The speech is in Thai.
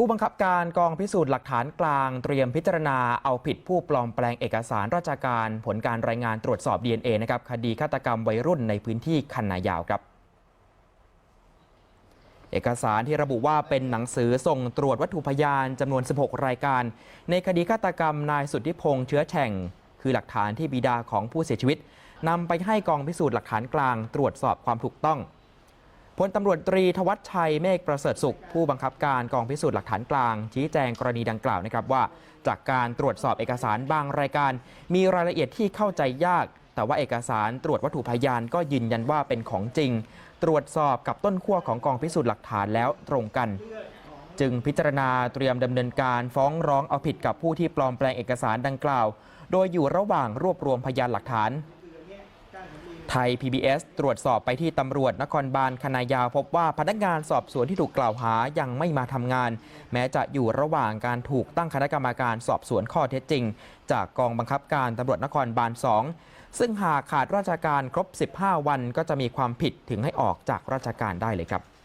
ผู้บังคับการกองพิสูจน์หลักฐานกลางเตรียมพิจารณาเอาผิดผู้ปลอมแปลงเอกสารราชการ ผลการรายงานตรวจสอบ DNA นะครับคดีฆาตกรรมวัยรุ่นในพื้นที่คันนายาวครับ เอกสารที่ระบุว่าเป็นหนังสือส่งตรวจวัตถุพยานจำนวน 16 รายการ ในคดีฆาตกรรมนายสุทธิพงษ์เชื้อแฉ่ง คือหลักฐานที่บิดาของผู้เสียชีวิตนำไปให้กองพิสูจน์หลักฐานกลาง ตรวจสอบความถูกต้อง พลตำรวจตรีทวัชชัยเมฆประเสริฐสุข ผู้บังคับการกองพิสูจน์หลักฐานกลาง ชี้แจงกรณีดังกล่าวนะครับว่า จากการตรวจสอบเอกสารบางรายการ มีรายละเอียดที่เข้าใจยาก แต่ว่าเอกสารตรวจวัตถุพยานก็ยืนยันว่าเป็นของจริง ตรวจสอบกับต้นขั้วของกองพิสูจน์หลักฐานแล้วตรงกัน จึงพิจารณาเตรียมดำเนินการฟ้องร้องเอาผิดกับผู้ที่ปลอมแปลงเอกสารดังกล่าว โดยอยู่ระหว่างรวบรวมพยานหลักฐาน ไทย PBS ตรวจสอบไปที่ตำรวจนครบาลคณะยาวพบว่าพนักงานสอบสวนที่ถูกกล่าวหายังไม่มาทำงาน แม้จะอยู่ระหว่างการถูกตั้งคณะกรรมการสอบสวนข้อเท็จจริง จากกองบังคับการตำรวจนครบาล 2 ซึ่งหากขาดราชการครบ 15 วันก็จะมีความผิดถึงให้ออกจากราชการได้เลยครับ